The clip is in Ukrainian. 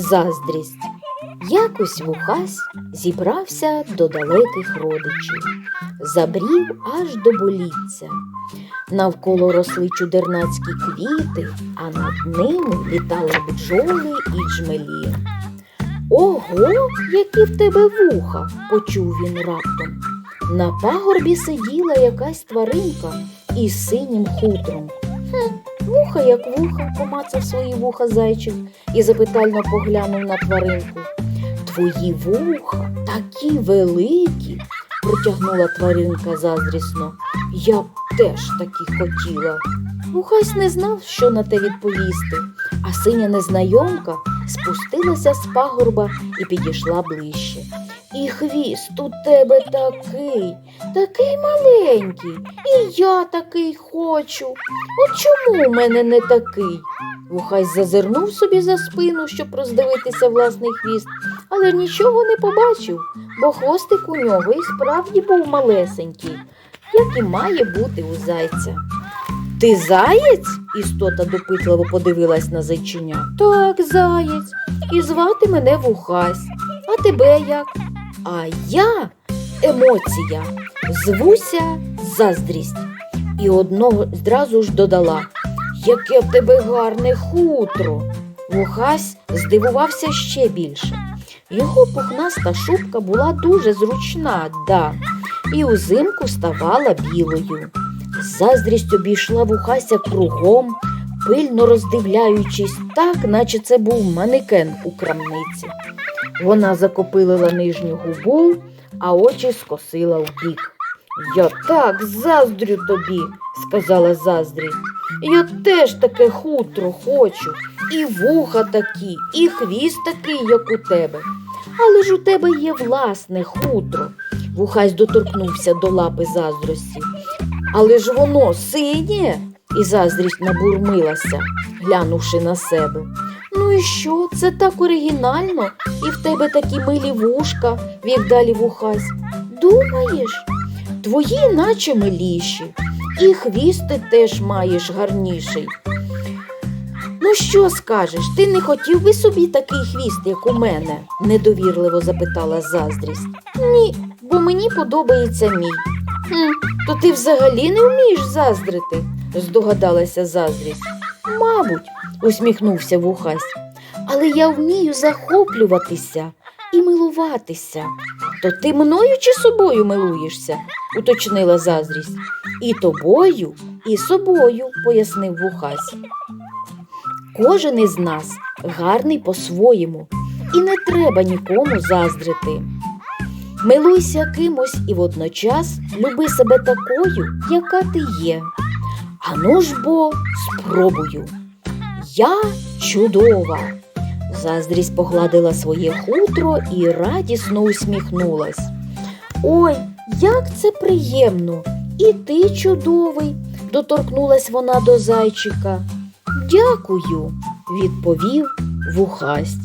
заздрість. Якось Вухась зібрався до далеких родичів, забрів аж до боліття. Навколо росли чудернацькі квіти, а над ними літали бджоли і джмелі. Ого, які в тебе вуха, почув він раптом. На пагорбі сиділа якась тваринка із синім хутром. Хм, вуха як вуха, помацав свої вуха зайчик і запитально поглянув на тваринку. Твої вуха такі великі, протягнула тваринка заздрісно. Я б теж такі хотіла. Вухась не знав, що на те відповісти, а синя незнайомка спустилася з пагорба і підійшла ближче. І хвіст у тебе такий, такий маленький, і я такий хочу. От чому в мене не такий? Вухась зазирнув собі за спину, щоб роздивитися власний хвіст, але нічого не побачив, бо хвостик у нього і справді був малесенький, як і має бути у зайця. Ти заєць? істота допитливо подивилась на зайчиня. Так, заєць, і звати мене Вухась. А тебе як? А я емоція, звуся заздрість. І одного зразу ж додала Яке в тебе гарне хутро. Вухась здивувався ще більше. Його пухнаста шубка була дуже зручна, да, і узимку ставала білою. Заздрість обійшла вухася кругом, пильно роздивляючись так, наче це був манекен у крамниці. Вона закопилила нижню губу, а очі скосила вбік. Я так заздрю тобі, сказала заздрість. Я теж таке хутро хочу, і вуха такі, і хвіст такий, як у тебе. Але ж у тебе є власне хутро. Вухась доторкнувся до лапи заздрості. Але ж воно синє, і заздрість набурмилася, глянувши на себе. Ну і що? Це так оригінально, і в тебе такі милі вушка, вів далі вухась. Думаєш? Твої наче миліші, і хвіст ти теж маєш гарніший. Ну, що скажеш, ти не хотів би собі такий хвіст, як у мене? недовірливо запитала заздрість. Ні, бо мені подобається мій. Хм, то ти взагалі не вмієш заздрити, здогадалася заздрість. Мабуть, усміхнувся вухась. Але я вмію захоплюватися і милуватися. То ти мною чи собою милуєшся? уточнила заздрість. І тобою, і собою, пояснив вухась. Кожен із нас гарний по-своєму, і не треба нікому заздрити. Милуйся кимось і водночас люби себе такою, яка ти є. Ану ж бо спробую. Я чудова. Заздрість погладила своє хутро і радісно усміхнулась. Ой, як це приємно! І ти чудовий, доторкнулась вона до зайчика. Дякую, відповів вухасть.